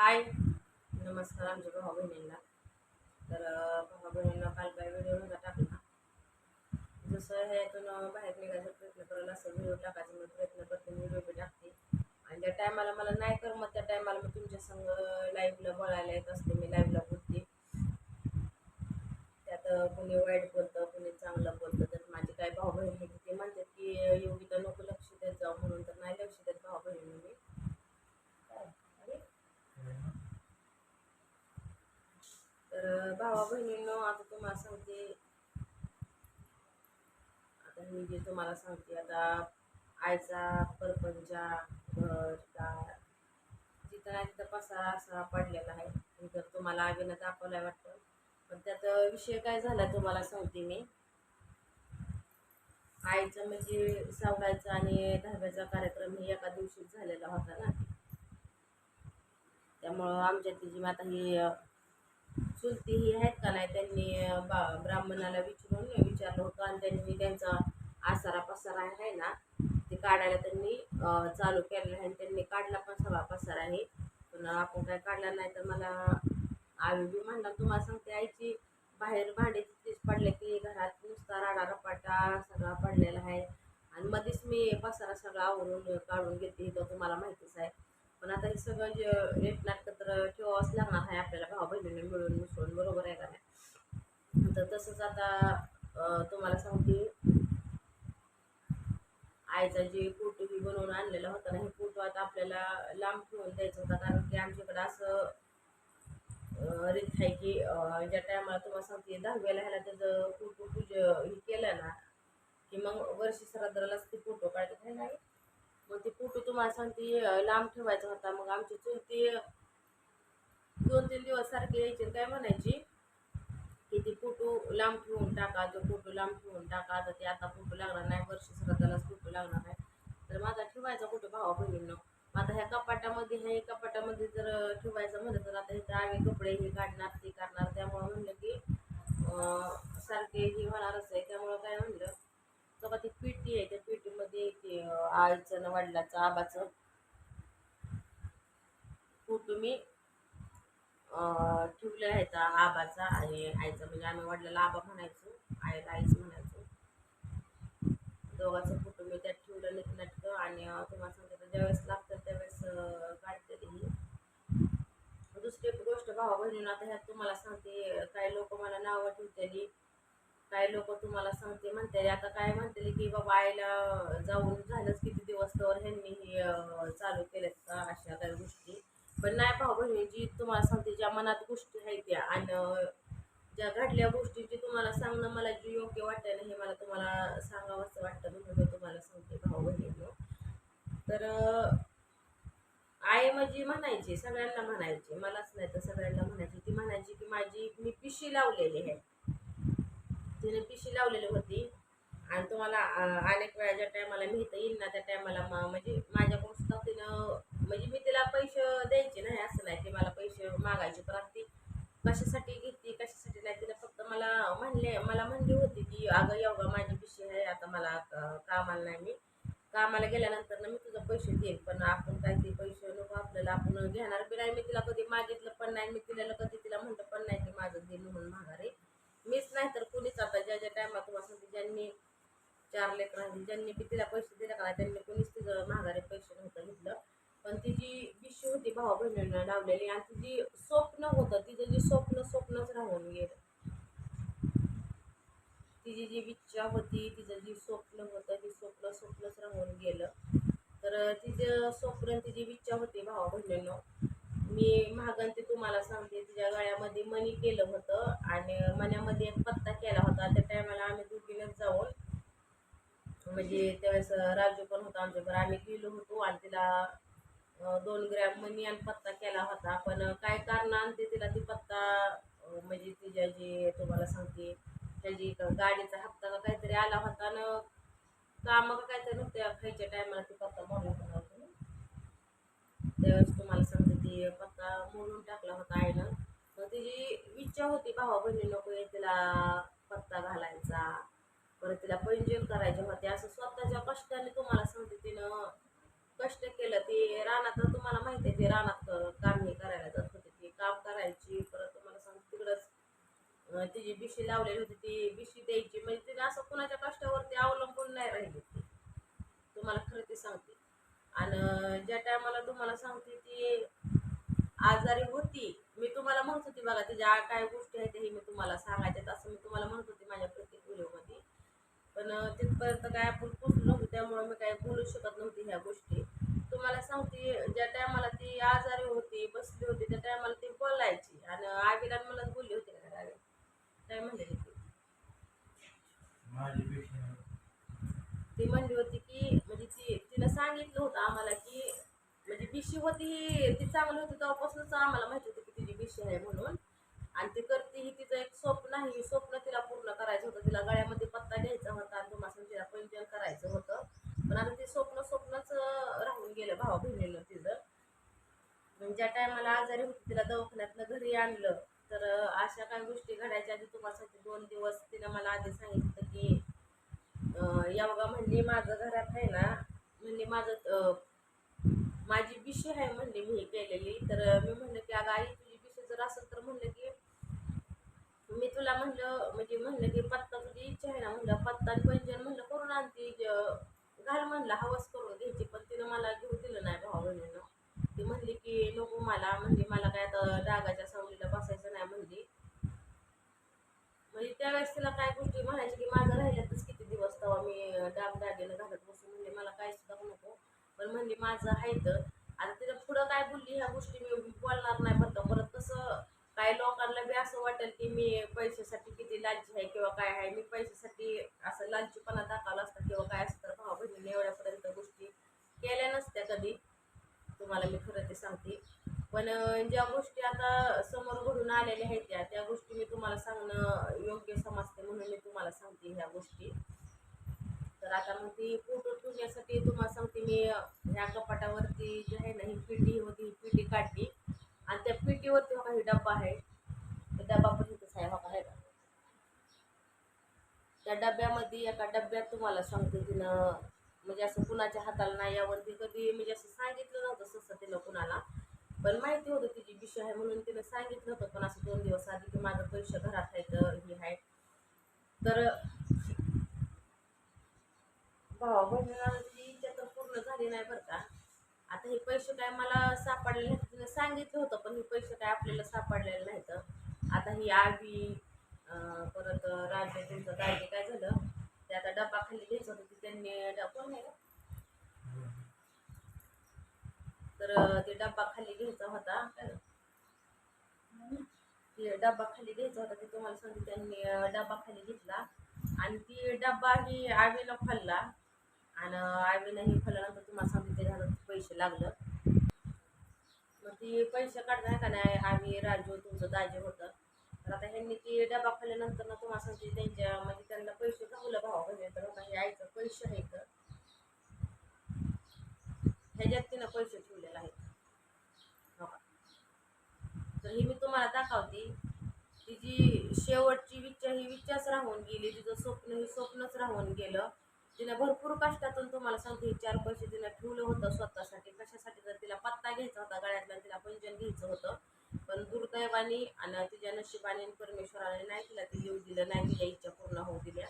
हाय. नमस्कार आमच्या भाऊ बहिणींना. तर भाऊ बहिणींना काल काय व्हिडिओ नव्हता टाकला? जसं ह्यातून बाहेर निघायचा प्रयत्न करायला असं व्हिडिओ टाकायचा मी प्रयत्न करते व्हिडिओ बी टाकते. आणि त्या टायमाला मला नाही कर मग त्या टायमाला मी तुमच्या संग लाईव्हला बोलायला येत असते मी लाईव्हला बोलते. त्यात कुणी वाईट बोलतं कुणी चांगलं बोलतं. तर माझे काय भाऊ बहिणी ते म्हणतात की योगिता नको लक्ष देत जाऊ म्हणून तर नाही लक्ष देत भाऊ बहिणी मी काय अरे तर भावा बहिणींनो आता तुम्हाला सांगते. आता मी जे तुम्हाला सांगते आता आईचा परपंचा घर दार जिथं नाही तिथं पसारा असा पडलेला आहे. जर तर तुम्हाला आगीनं दाखवलाय वाटतं. पण त्यात विषय काय झाला तुम्हाला सांगते मी. आईचं म्हणजे सावळायचा आणि दहाव्याचा कार्यक्रम हे एका दिवशीच झालेला होता ना. त्यामुळं आमच्यातली जी आता ही चुलतीही ही आहेत का नाही त्यांनी बा ब्राह्मणाला विचारून विचारलं होतं आणि त्यांनी त्यांचा आसारा पसारा आहे ना? ते काढायला त्यांनी चालू केलेला आहे आणि त्यांनी काढला पण सगळा पसारा आहे. पण आपण काय काढला नाही तर मला आई बी म्हणला तुम्हाला सांगते आईची बाहेर भांडे तिथेच पडले की घरात नुसता राडा रपाटा सगळा पडलेला आहे. आणि मध्येच मी पसारा सगळा आवरून काढून घेते तर तुम्हाला माहितीच आहे. पण आता हे सगळं जे रेट तर ठेवावंच लागणार आहे आपल्याला भाऊ बहिणीने मिळून मिसळून बरोबर आहे का नाही? तर तसंच आता तुम्हाला सांगते आईचा जे पोट मी बनवून आणलेला होता ना हे फोटो आता आपल्याला लांब ठेवून द्यायचा होता कारण की आमच्याकडं असं रीत आहे की ज्या टायमाला तुम्हाला सांगते दहाव्याला ह्याला त्याचं फोटो पूज हे केलं ना की मग वर्षी सरादरालाच ते फोटो काढतात नाही मग ते फोटो तुम्हाला सांगते लांब ठेवायचा होता मग आमची चुलती दोन तीन दिवस सारखे यायचे काय म्हणायची? की ती फोटो लांब ठेवून टाका तो फोटो लांब ठेवून टाका. आता ते आता फोटो लागणार नाही वर्षी श्राद्धालाच फोटो लागणार नाही. तर माझा ठेवायचा फोटो भावा बहिणींनो. आता ह्या कपाटामध्ये ह्या कपाटामध्ये जर ठेवायचं म्हणलं तर आता इथं आगे कपडे हे काढणार ते काढणार त्यामुळं म्हणलं की सारखे हे होणारच आहे. त्यामुळं काय म्हणलं तेव्हा ती पेटी आहे त्या पेटीमध्ये ते आईचं वडिलाचं आबाचं फोटो मी ठेवलेला ह्याचा आबाचा आणि आईचा म्हणजे आम्ही वडिलाला आबा म्हणायचो आईला आईच म्हणायचो. दोघांचं फोटो मी त्यात ठेवलं नीटनाटकं आणि तुम्हाला सांगते तर ज्यावेळेस लागतं त्यावेळेस अं, काढते दुसरी गोष्ट भावा बहिणीनं आता ह्यात तुम्हाला सांगते काही लोक मला नावं ठेवतेली. काही लोक तुम्हाला सांगते म्हणते आता काय म्हणते की बाबा आईला जाऊन झालंच किती दिवस तर ह्यांनी हे चालू केलेत का अशा काही गोष्टी. पण नाही भाऊ बहिणी जी तुम्हाला सांगते ज्या मनात गोष्टी आहेत त्या आणि ज्या घडल्या गोष्टीची तुम्हाला सांगणं मला जी योग्य वाटतं ना हे मला तुम्हाला सांगावंसं वाटतं म्हणून मी तुम्हाला सांगते भाऊ बहिणींनो. तर अं, आई म्हणजे म्हणायची सगळ्यांना म्हणायची मलाच नाही तर सगळ्यांना म्हणायची. ती म्हणायची की माझी मी पिशी लावलेली आहे. तिने पिशी लावलेली होती आणि तुम्हाला अनेक वेळा ज्या टायमाला मी इथं ना त्या टायमाला म्हणजे माझ्या गोष्ट तिनं म्हणजे मी तिला पैसे द्यायचे नाही असं नाही ते मला पैसे मागायचे पण ती कशासाठी घेतली कशासाठी नाही तिला फक्त मला म्हणले मला म्हणली होती की अगं एवढं माझी पिशी आहे आता मला कामाला नाही मी. कामाला गेल्यानंतर ना मी तुझं पैसे देईन पण आपण काय ते पैसे नको आपल्याला आपण घेणार बी नाही. मी तिला कधी मागितलं पण नाही मी तिला कधी तिला म्हणलं पण नाही की माझं दे म्हणून माघारी. मीच नाही तर कुणीच आता ज्या ज्या टायमात तुम्हाला सांगते ज्यांनी चार लेकर ज्यांनी बी तिला पैसे दिले का नाही त्यांनी कुणीच तिचं माघारी पैसे नव्हतं घेतलं पण तिची बिशी प्रॉब्लेम भाऊ लावलेली. आणि तिची स्वप्न होतं तिचं जे स्वप्न स्वप्नच राहून गेलं. तिची जी इच्छा होती तिचं जी स्वप्न होतं ती स्वप्न स्वप्नच राहून गेलं. तर तिचं स्वप्न तिची इच्छा होती भावा बहिणीनं. मी महागन ते तुम्हाला सांगते तिच्या गळ्यामध्ये मनी केलं होतं आणि मण्यामध्ये एक पत्ता केला होता. त्या टायमाला आम्ही दुखीनच जाऊन म्हणजे त्यावेळेस राजू पण होता आमच्याकडे आम्ही गेलो होतो आणि तिला दोन ग्रॅम मनी आणि पत्ता केला होता. पण काय कारणाने ते तिला? ती पत्ता म्हणजे तिच्या जी तुम्हाला सांगते त्याची गाडीचा हप्ता का काहीतरी आला होता आणि कामं का काहीतरी नव्हत्या खायच्या टायमाला ती पत्ता मोडला होता त्यावेळेस तुम्हाला सांगते ती पत्ता मोडून टाकला होता आईनं. मग तिची इच्छा होती भावा बहिणी नको तिला पत्ता घालायचा. परत तिला पैंजन करायचे होते. असं स्वतःच्या कष्टाने तुम्हाला सांगते तिनं कष्ट केलं ते रानात तुम्हाला माहिती आहे ते रानात काम हे करायला जात होते ते. काम करायची परत तुम्हाला सांग तिकडंच तिची बिशी लावलेली होती ती बिशी द्यायची. म्हणजे तिने असं कुणाच्या कष्टावरती अवलंबून नाही राहिली ती. तुम्हाला खरं ते सांगते. आणि ज्या टायमाला तुम्हाला सांगते ती आजारी होती. मी तुम्हाला म्हणत होती बघा तिच्या काय गोष्टी आहेत हे मी तुम्हाला सांगायच्यात. असं मी तुम्हाला म्हणत होती माझ्या प्रत्येक व्हिडिओमध्ये. पण तिथपर्यंत काय आपण पोचलो नव्हतो त्यामुळे मी काय बोलू शकत नव्हती ह्या गोष्टी. तुम्हाला सांगते ज्या टायमाला ती आजारी होती बसली होती त्या टायमाला ती बोलायची. आणि आगीला मलाच बोलली होती काय म्हणले ती म्हणली होती की म्हणजे ती तिनं सांगितलं होतं आम्हाला की म्हणजे बिशी होती ही ती चांगली होती तेव्हापासूनच आम्हाला माहिती होतं की तिची बिशी आहे म्हणून. आणि ती करते ही तिचं एक स्वप्न आहे. ही स्वप्न तिला पूर्ण करायचं होतं. तिला गळ्यामध्ये पत्ता घ्यायचा होता आणि तुम्हाला तिला पंचन करायचं होतं. पण आता ते स्वप्न राहून गेलं भावा बहिणीनं तिचं. म्हणजे ज्या टायमाला आजारी होती तिला दवाखान्यातनं घरी आणलं. तर अशा काही गोष्टी घडायच्या आधी तुम्हाला दोन दिवस तिनं मला आधी सांगितलं की यावगा या म्हणली माझं घरात आहे ना म्हणली माझं माझी बिशी आहे म्हणली मी केलेली. तर मी म्हणलं की अगं आई तुझी बिशी जर असेल तर म्हणलं की मी तुला म्हणलं म्हणजे म्हणलं की पत्ता तुझी इच्छा आहे ना म्हणलं पत्ता आणि म्हणलं करून आणते घाल म्हणलं हवस करून घ्यायची पण तिनं मला घेऊ दिलं नाही भावा बहिणीनं. ती म्हणली की नको मला म्हणली मला काय आता डागाच्या सावलीला बसायचं नाही म्हणली. म्हणजे त्यावेळेस तिला काय गोष्टी म्हणायची की माझं राहिल्यातच किती दिवस तेव्हा मी डाग दागेला घालत बसून म्हणजे मला काय सुद्धा नको. पण म्हणली माझं आहे तर. आता तिला पुढं काय बोलली ह्या गोष्टी मी बोलणार नाही बरं परत तसं काही लोकांना बी असं वाटेल की मी पैशासाठी किती लालची आहे किंवा काय आहे. मी पैशासाठी असं लालचीपणा दाखवला असता किंवा काय असतं. तर भाऊ बहिणीने एवढ्यापर्यंत गोष्टी केल्या नसत्या कधी. तुम्हाला मी खरं ते सांगते. पण ज्या गोष्टी आता समोर घडून आलेल्या आहेत त्या त्या गोष्टी मी तुम्हाला सांगणं योग्य समजते म्हणून मी तुम्हाला सांगते ह्या गोष्टी. तर आता मग ती फोटो ठेवण्यासाठी तुम्हाला सांगते मी ह्या कपाटावरती जी आहे ना ही पिटी होती ही पिटी काढली. काही डब्बा आहे. तो डब्बा पण इथंच आहे बघा आहे का त्या डब्यामध्ये एका डब्यात तुम्हाला सांगते तिनं म्हणजे असं कुणाच्या हाताला नाही यावरती कधी म्हणजे असं सांगितलं नव्हतं तसं तिनं कुणाला. पण माहिती होतं तिची विषय आहे म्हणून तिनं सांगितलं होतं पण असं दोन दिवस आधी की माझं पैसे घरात आहेत हे आहे. तर भावा बहिणीला तिची इच्छा तर पूर्ण झाली नाही बरं का. आता हे पैसे काय मला सापडले तिने सांगितलं होतं पण हे पैसे काय आपल्याला सापडलेले नाहीत. आता ही आगी परत राजे त्यांचं राजे काय झालं? ते आता डब्बा खाली घ्यायचं होतं ते त्यांनी ड- कोण तर ते डब्बा खाली घ्यायचा होता. काय ते डब्बा खाली घ्यायचा होता ते तुम्हाला सांगते त्यांनी डब्बा खाली घेतला. आणि ती डब्बा ही आवीनं खाल्ला आणि आवीनं ही खाल्ल्यानंतर तुम्हाला सांगते ते झालं पैसे लागलं. मग ती पैसे काढताय का नाही? आम्ही राजू तुमचं दाजे होतं. तर आता ह्यांनी ती डबा खाल्ल्यानंतर ना तुम्हाला सांगते त्यांच्या म्हणजे त्यांना पैसे घावलं भावा म्हणजे तर आता हे आईचं पैसे तर ह्याच्यात तिनं पैसे ठेवलेले आहेत. तर ही मी तुम्हाला दाखवते. तिची शेवटची विच्छा ही विच्छाच राहून गेली. तिचं स्वप्न ही स्वप्नच राहून गेलं. तिला भरपूर कष्टातून तुम्हाला सांगते चार पैसे तिने ठेवलं होतं स्वतःसाठी कशासाठी तर तिला पत्ता घ्यायचा होता गळ्यातला तिला पंजन घ्यायचं होतं. पण दुर्दैवाने आणि तिच्या नशिबाने परमेश्वराने नाही तिला ती येऊ दिलं नाही तिच्या इच्छा पूर्ण होऊ दिल्या.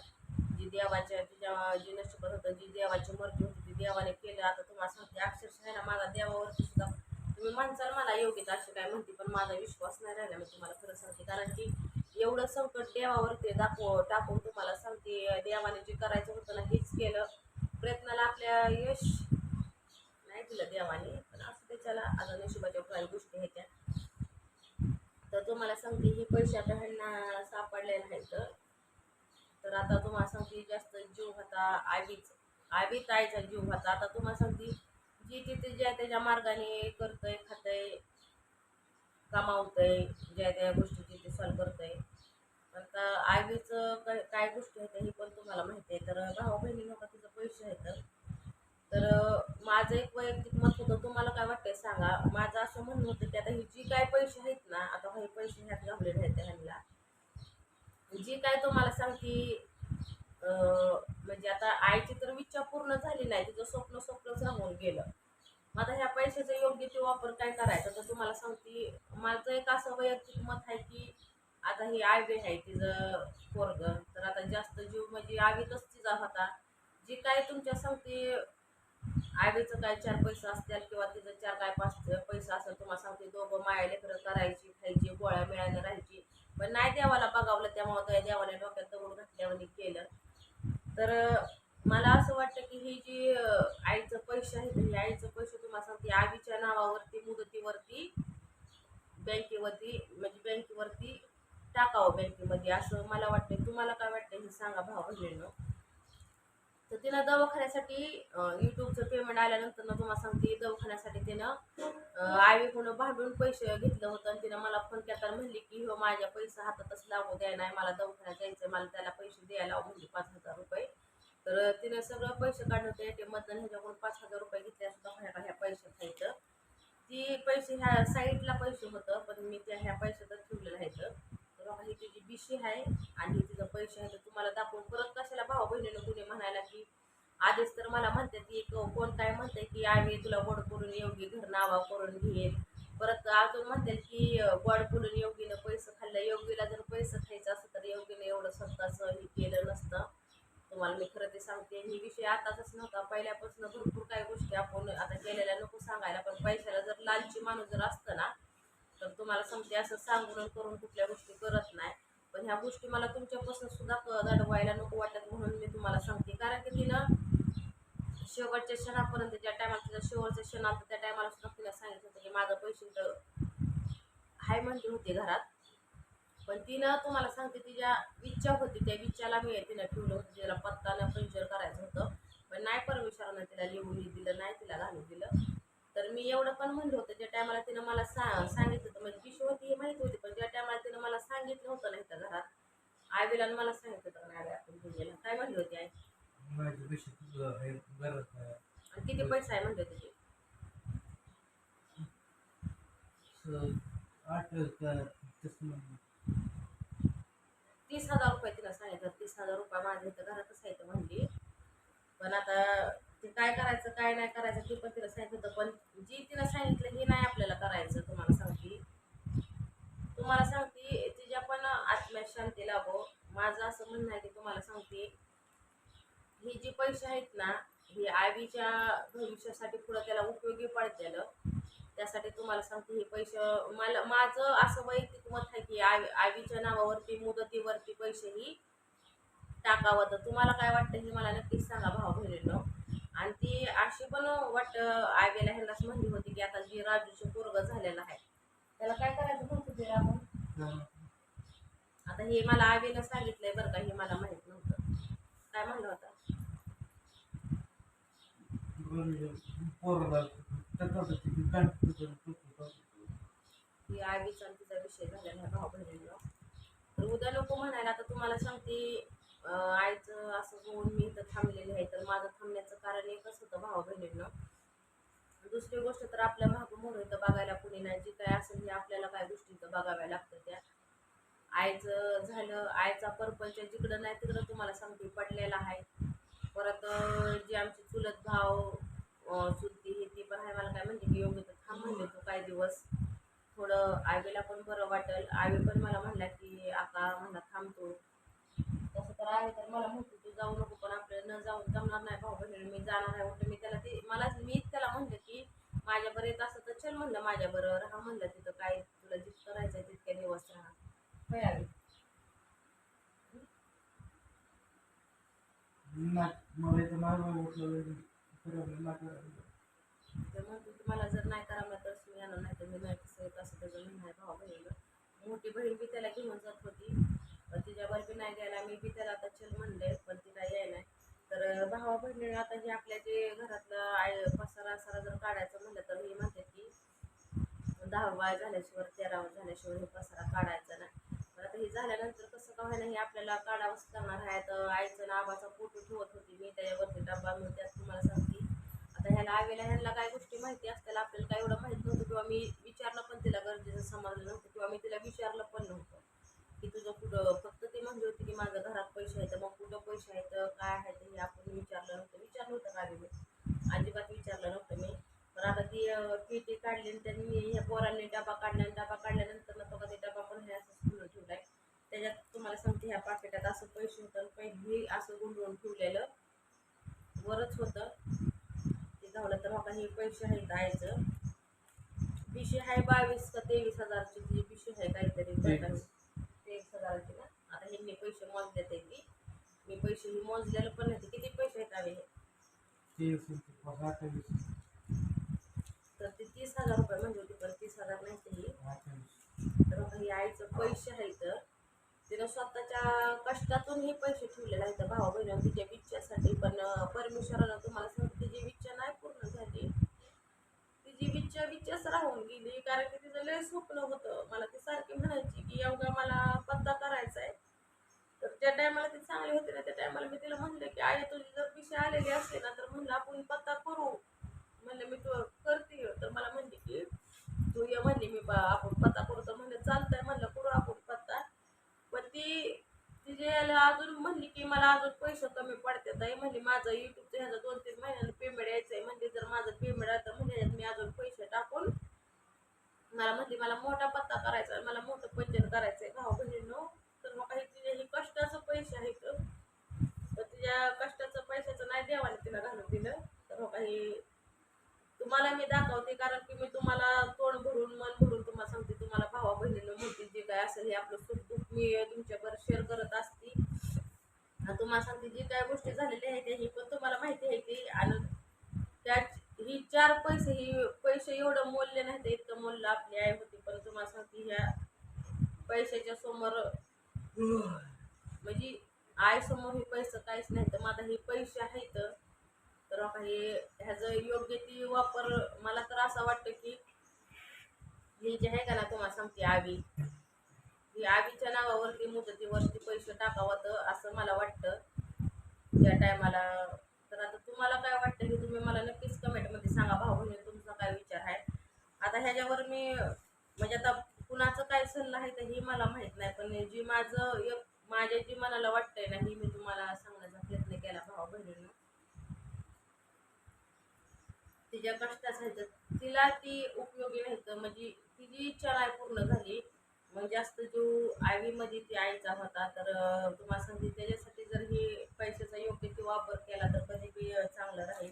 जी देवाच्या तिच्या जी नशिबात होतं जी देवाची मर्जी होती ती देवाने केलं. आता तुम्हाला सांगते अक्षरशः ना माझा देवावरती सुद्धा तुम्ही म्हणसाल मला योग्य असे काय म्हणते पण माझा विश्वास नाही राहिला मी तुम्हाला खरं सांगते. कारण की एवढं संकट देवावरती दाखव टाकून तुम्हाला सांगते. देवाने जे करायचं होतं ना हेच केलं. प्रयत्नाला आपल्या यश नाही दिलं देवाने. पण असं त्याच्याला आता नशिबाच्या काही गोष्टी आहेत त्या. तर तुम्हाला सांगते ही पैसे आता ह्यांना सापडले नाहीत. तर आता तुम्हाला सांगते जास्त जीव होता आवीच आवीच आईचा जीव होता. आता तुम्हाला सांगते जी तिथे ज्या त्याच्या मार्गाने करतंय खातंय कमावतंय ज्या त्या गोष्टी तिथे सॉल्व करतंय आता आईचं काय गोष्टी आहेत हे पण तुम्हाला माहिती आहे. तर भाऊ बहिणी नका तिचं पैसे आहेत. तर माझं एक वैयक्तिक मत होतं तुम्हाला काय वाटतंय सांगा? माझं असं म्हणणं होतं की आता ही जी काय पैसे आहेत ना आता हे पैसे ह्यात घाबलेले आहेत ह्यांना. जी काय तुम्हाला सांगती अं, म्हणजे आता आईची तर इच्छा पूर्ण झाली नाही तिचं स्वप्न स्वप्नच राहून गेलं. मग आता ह्या पैशाचा योग्य ते वापर काय करायचा? तर तुम्हाला सांगते माझं एक असं वैयक्तिक मत आहे की आता ही आवी आहे तिचं पोरग. तर आता जास्त जीव म्हणजे आवीतच तिचा होता जी काय तुमच्या सांगते आवीचं काय चार पैसे असतील किंवा तिचं चार काय पाच पैसे असेल तुम्हाला सांगते दोघं माया लेकरं करायची खायची गोळ्या मिळायला राहायची. पण नाही देवाला बघावलं त्यामुळं त्या देवाला डोक्यात दगड घातल्यावर केलं. तर मला असं वाटतं की ही जी आईचं पैसे आहे हे आईचं पैसे तुम्हाला सांगते आवीच्या नावावरती मुदतीवरती बँकेवरती म्हणजे बँकेवरती टाकावं बँकेमध्ये असं मला वाटतं तुम्हाला काय वाटतं हे सांगा भाऊ बहिणीनं. तर तिनं दवाखान्यासाठी यूट्यूबचं पेमेंट आल्यानंतर ना तुम्हाला सांगते दवाखान्यासाठी तिनं आईकडून भांडून पैसे घेतलं होतं आणि तिनं मला फोन केला तर म्हणली की हो माझ्या पैसे हातातच लागू द्या नाही मला दवाखान्यात जायचं मला त्याला पैसे द्यायला म्हणजे म्हणली पाच हजार रुपये. तर तिनं सगळं पैसे काढलं होते ए ह्याच्याकडून पाच हजार रुपये घेतले सुद्धा ह्या ह्या पैसे खायचं ती पैसे ह्या साईडला पैसे होतं पण मी त्या ह्या पैशातच ठेवलेलं राहायचं तर ही तिची बिशी आहे आणि तिचं पैसे आहे तर तुम्हाला दाखवून परत कशाला भाऊ बहिणीनं कुणी म्हणायला की आधीच तर मला म्हणते ती एक कोण काय म्हणते की आम्ही तुला गोड करून योगी घर नावा करून घेईल परत अजून म्हणते की वड गोड बोलून योगीनं पैसे खाल्लं योगीला जर पैसे खायचं असं तर योगीनं एवढं स्वतःचं हे केलं नसतं. तुम्हाला मी खरं ते सांगते ही विषय आताच नव्हता. पहिल्यापासून भरपूर काही गोष्टी आपण आता केलेल्या नको सांगायला पण पैशाला जर लालची माणूस जर असतं ना तर तुम्हाला सांगते असं सांगून करून कुठल्या गोष्टी करत नाही. पण ह्या गोष्टी मला तुमच्यापासून सुद्धा दडवायला नको वाटत म्हणून मी तुम्हाला सांगते. कारण की तिनं शेवटच्या क्षणापर्यंत ज्या टायमाला तिचा शेवटच्या क्षण त्या टायमाला सुद्धा तिला सांगितलं होतं की माझं पैसे तर हाय म्हणते होते घरात. पण तिनं तुम्हाला सांगते तिच्या इच्छा होती त्या इच्छाला मी तिनं ठेवलं होतं तिला पत्तानं पंचर करायचं होतं. पण नाही परमेश्वरानं तिला लिहून दिलं नाही तिला घालून दिलं. तर मी एवढं पण म्हणलं होतं ज्या टायमाला तिनं मला सा सांगितलं होतं पिशवी होती हे माहिती होती पण ज्या टायमाला तिनं मला सांगितलं होतं नाही तर घरात आईला मला सांगितलं होतं नाही आपण काय म्हणली होती आई? आणि किती पैसा आहे म्हणते का तसं हजार. रुपये तिला सांगितलं तीस हजार रुपये माझ्या इथं घरातच आहे म्हणली. पण आता ते काय करायचं काय नाही करायचं ते पण तिला सांगितलं होतं पण जी तिला सांगितलं हे नाही आपल्याला करायचं तुम्हाला सांगते. तुम्हाला सांगते तिच्या पण आत्म्या शांती लाभो. माझं असं म्हणणं आहे की तुम्हाला सांगते ही जी पैसे आहेत ना ही आईच्या भविष्यासाठी पुढं त्याला उपयोगी पडतेलं त्यासाठी तुम्हाला सांगते हे पैसे मला माझं असं वैयक्तिक मत आहे की आई आईच्या नावावरती मुदतीवरती पैसे ही टाकावं. तर तुम्हाला काय वाटतं हे मला नक्कीच सांगा भाऊ बहिणीनं. आणि ती अशी पण वाट आईला ह्यांनाच म्हणली होती की आता जी राजूचं पोरग झालेलं आहे त्याला काय करायचं म्हणतो ते आपण आता हे मला आईला सांगितलंय बरं का हे मला माहीत नव्हतं. काय म्हणलं होतं? तिचा विषय झालेला भाऊ तर उद्या नको म्हणायला आता तुम्हाला सांगते आईचं असं होऊन मी इथं थांबलेली आहे तर माझं थांबण्याचं कारण एकच होतं भाऊ बहिणींनो. दुसरी गोष्ट तर आपल्या मोर इथं बघायला कुणी नाही. जी काय असेल हे आपल्याला काय गोष्टी बघाव्या लागतं त्या. आईचं झालं आईचा परपंच जिकडं नाही तिकडं तुम्हाला सांगते पडलेला आहे. परत जे आमचे चुलत भाव चुलती हे ती पण आहे. मला काय म्हणते की योग्य तर थांब म्हणले तू काही दिवस. थोडं आईला पण बरं वाटेल. आई पण मला म्हणला की आता म्हणला थांबतो. तसं तर आहे तर मला म्हणतो तू जाऊ नको पण आपल्याला न जाऊन जमणार नाही भाऊ बहिणी. मी जाणार आहे. म्हटलं मी त्याला ते मला मीच त्याला म्हणलं की माझ्या बरं येत असं चल म्हणलं माझ्या बरं राहा म्हणलं तिथं काय तुला जितकं राहायचं तितके दिवस राहा. होय मागं. तर म्हणतो तुम्हाला जर नाही करावं तर मी येणार नाही तर मी नाही कसं येत असं त्याचं म्हणणं आहे भाऊ बहिणीला मोठी बहीण बी त्याला घेऊन जात होती. तिच्यावर बी नाही गेला. मी बी त्याला आता चल म्हणले पण ती काय याय नाही. तर भावा बहिणी आता जे आपल्या जे घरातलं आय पसारा सारा जर काढायचं म्हणलं तर मी म्हणते की दहावा झाल्याशिवाय तेरावा झाल्याशिवाय हे पसारा काढायचा नाही. पण आता हे झाल्यानंतर कसं का व्हायला हे आपल्याला काढावंच लागणार आहे. तर आईचं नावाचा फोटो ठेवत होती मी त्याच्यावरती डब्बा मिळून त्यात तुम्हाला सांगते. आता ह्याला आवेला ह्यांना काय गोष्टी माहिती असताना आपल्याला काय एवढं माहीत नव्हतं किंवा मी विचारलं पण तिला गरजेचं समजलं नव्हतं किंवा मी तिला विचारलं पण नव्हतं. की तुझं कुठं फक्त ती म्हणली होती की माझ्या घरात पैसे आहेत मग कुठं पैसे आहेत काय आहे हे आपण विचारलं नव्हतं. विचारलं होतं का मी अजिबात विचारलं नव्हतं मी. पण आता ती पेटी काढली त्यांनी ह्या पोरांनी डबा काढला आणि डबा काढल्यानंतर ना बघा ते डबा पण हे असं ठेवला ठेवलाय. त्याच्यात तुम्हाला सांगते ह्या पाकिटात असं पैसे होतं पहिली असं गुंडवून ठेवलेलं. वरच होतं. ते झालं तर बघा हे पैसे आहे जायचं. पिशे आहे बावीस का तेवीस हजारची जी आहे काहीतरी हजाराची ना आता ह्यांनी पैसे मोजले ते ती मी पैसे ही मोजलेलं पण नाही किती पैसे आहेत हे? अठ्ठावीस तर ते तीस हजार रुपये म्हणजे होती पण तीस हजार नाही ते ही. तर हे आईचं पैसे आहेत तिनं स्वतःच्या कष्टातून हे पैसे ठेवलेले आहेत. भावा बहिणी तिच्या विच्छासाठी पण परमेश्वरानं तुम्हाला सांगते तिची विच्छा नाही पूर्ण झाली. ती विच्छा विच्छाच राहून गेली. कारण की तिचं लय स्वप्न होतं. मला ती सारखी म्हणायची की एवढा मला पत्ता करायचा आहे तर ज्या टायमाला ती चांगली होती ना त्या टायमाला मी तिला म्हणलं की आई तुझी जर पिशे आलेली असते ना तर म्हणलं आपण पत्ता करू. म्हणलं मी तू करते. तर मला म्हणली की तू ये. म्हणली मी बा- आपण पत्ता करू. तर म्हणलं चालतंय. म्हणलं करू आपण पत्ता. पण ती तिचे अजून म्हणली की मला अजून पैसे कमी पडतात आहे. म्हणजे माझं युट्यूबचं ह्याचं दोन तीन महिन्यानं पेमेंट यायचं आहे. म्हणजे जर माझं पेमेंट आता तर म्हणजे मी अजून पैसे टाकून मला म्हणली मला मोठा पत्ता करायचा आहे. मला मोठं पंचन करायचं आहे भाऊ बहिणीनो. तर मग काही तिचे हे कष्टाचं पैसे आहे तर तिच्या कष्टाचं पैशाचं नाही देवाने तिला घालून दिलं. तर मग काही तुम्हाला मी दाखवते. कारण की मी तुम्हाला तोंड भरून मन भरून तुम्हाला सांगते तुम्हाला भावा बहिणीनं म्हणते जे काय असेल हे आपलं सुख मी तुमच्याबरोबर शेअर करत असते. तुम्हाला सांगते जी काय गोष्टी झालेल्या आहेत ही पण तुम्हाला माहिती आहे की आणि त्या ही चार पैसे ही पैसे एवढं मोलले नाही तर इतकं मूल्य आपली आई होती. पण तुम्हाला सांगते ह्या पैशाच्या समोर म्हणजे आई समोर हे पैसे काहीच नाही तर माझा हे पैसे आहेत. तर हे ह्याचं योग्य ती वापर मला तर असं वाटतं की ही जे आहे का ना तुम्हाला सांगते आवी. की आवीच्या नावावरती मुदतीवरती पैसे टाकावं तर असं मला वाटतं. त्या टायमाला. तर आता तुम्हाला काय वाटतं हे तुम्ही मला नक्कीच कमेंटमध्ये सांगा भाऊ बहिणी तुमचा काय विचार आहे? आता ह्याच्यावर मी म्हणजे आता कुणाचं काय सल्ला आहे तर हे मला माहीत नाही पण जी माझं एक माझ्या जी मनाला वाटतंय ना ही मी तुम्हाला सांगण्याचा प्रयत्न केला भाऊ बहिणीनं. तिच्या कष्टाचं ह्याच्यात तिला ती उपयोगी नाही तर म्हणजे तिची इच्छा नाही पूर्ण झाली मग जास्त जो आईमध्ये ती आईचा होता तर तुम्हाला सांगते त्याच्यासाठी जर हे पैशाचा योग्य ते वापर केला तर कधी बी चांगलं राहील.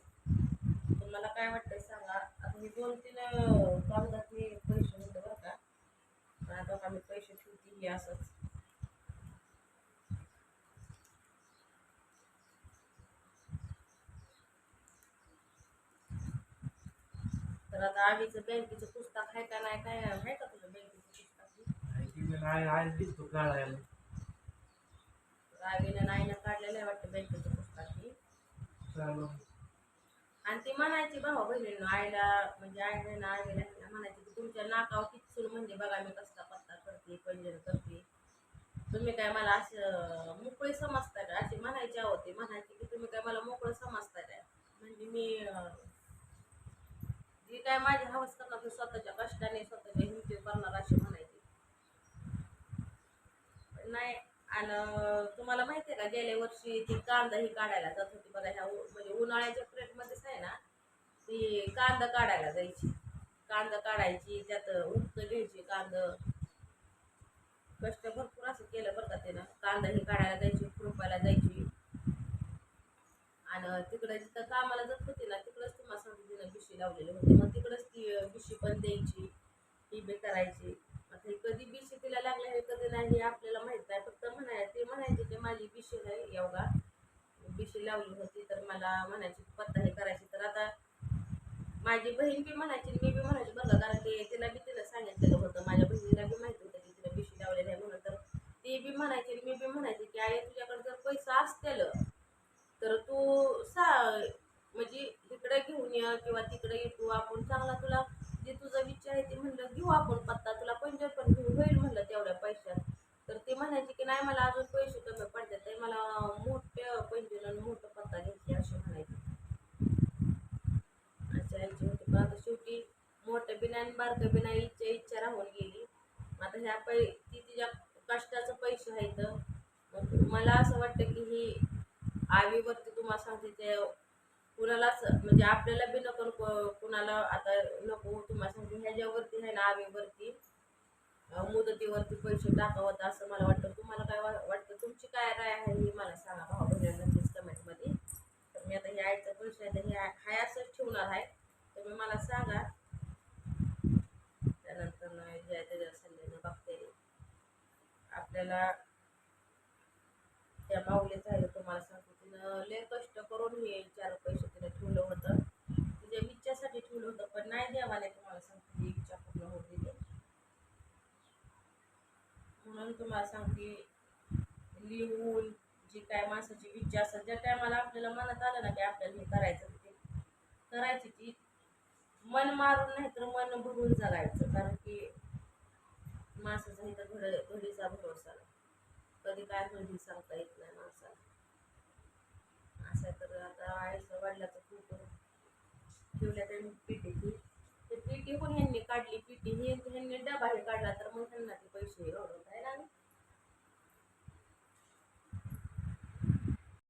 तुम्हाला काय वाटतं सांगा? आता हे दोन तीन कागदात मी पैसे होतं बरं का. आता बघा मी पैसे ठेवते हे असंच. तर आता आवीचं बँकेचं पुस्तक आहे का नाही काय आहे का नाही आहे दिसतो काढायला नाईनं काढलेलं आहे वाटतं बँकेचं पुस्तक. हे चालू. आणि ती म्हणायची भाऊ बहिणींनो आईला म्हणजे आईने आईला म्हणायची की तुमच्या नाकावर किचून म्हणजे बघा मी कसला पत्ता करते पंजन करते. तुम्ही काय मला असं मोकळे समजताय का? अशी म्हणायची होती म्हणायची की तुम्ही काय मला मोकळं समजताय काय म्हणजे मी जी काय माझी हवस करणार स्वतःच्या कष्टाने स्वतःच्या हिमती करणार अशी नाही. आणि तुम्हाला माहिती आहे का गेल्या वर्षी ती कांदा ही काढायला जात होती. बघा ह्या म्हणजे उन्हाळ्याच्या पिरियडमध्येच आहे ना ती कांदा काढायला जायची. कांदा काढायची त्यात उक्त घ्यायची कांदा. कष्ट भरपूर असं केलं बरं का तिनं. कांदा ही काढायला जायची खुरपायला जायची. आणि तिकडं जिथं कामाला जात होती ना तिकडंच तुम्हाला सांगते तिनं बिशी लावलेली होती. मग तिकडंच ती बिशी पण द्यायची. ती बी करायची. हे कधी बिशी तिला लागले हे कधी नाही हे आपल्याला माहीत नाही फक्त म्हणाय ते म्हणायचे की माझी बिशी आहे एवढा बिशी लावली होती तर मला म्हणायची पत्ता हे करायची. तर आता माझी बहीण बी म्हणायची आणि मी बी म्हणायची बरं कारण की तिला बी तिला सांगितलेलं होतं माझ्या बहिणीला बी माहिती होतं की तिला बिशी लावलेली आहे म्हणून. तर ती बी म्हणायची आणि मी बी म्हणायची की आई तुझ्याकडे जर पैसा असतेल तर तू सा म्हणजे इकडे घेऊन ये किंवा तिकडे ये तू आपण चांगला तुला जे तुझा विचार आहे ते म्हणलं घेऊ आपण पत्ता तुला पंचर पण घेऊ होईल म्हणलं तेवढ्या पैशात. तर ते म्हणायचे की नाही मला अजून पैसे कमी पडतात ते मला मोठ्या पंचर आणि मोठं पत्ता घ्यायची अशी म्हणायचे. अच्छा यायचे होती. पण आता शेवटी मोठं बिना आणि बारकं बिना इच्छा इच्छा राहून गेली. आता ह्या पै ती तिच्या कष्टाचं पैसे आहेत. मग मला असं वाटतं की ही आवीवरती तुम्हाला सांगते ते कुणालाच म्हणजे आपल्याला बी नको कुणाला आता नको तुम्हाला सांगते ह्याच्यावरती आहे ना आवेवरती मुदतीवरती पैसे टाकावत असं मला वाटतं. तुम्हाला काय वा- वाटतं? तुमची काय राय आहे हे मला सांगा भाऊ बहिणी नक्कीच कमेंटमध्ये. तर मी आता हे आईचं पैसे आहे तर हे हाय असंच ठेवणार आहे. तुम्ही मला सांगा. त्यानंतर जे आहे त्याच्या सल्ल्यानं बघते. आपल्याला त्या माऊलीचं आहे तुम्हाला सांगतो तिनं लय कष्ट करून हे चार पैसे तिला ठेवलं होतं. म्हणजे तुझ्या इच्छासाठी ठेवलं होतं पण नाही देवाने तुम्हाला सांगते ही इच्छा पूर्ण होत म्हणून तुम्हाला सांगते लिहून जी काय माणसाची इच्छा असेल ज्या टायमाला आपल्याला मनात आलं ना की आपल्याला हे करायचं ते करायची ती मन मारून नाही तर मन भरून जगायचं कारण की माणसाचा इथं घड घडीचा भरोसा कधी काय होईल सांगता येत नाही माणसाला. आहे तर आता आईचं वडिलाचं खूप ठेवल्या त्यांनी पीटी ती ते पीटी पण ह्यांनी काढली. पीटी ही ह्यांनी डबा हे काढला तर मग त्यांना ते पैसे एवढं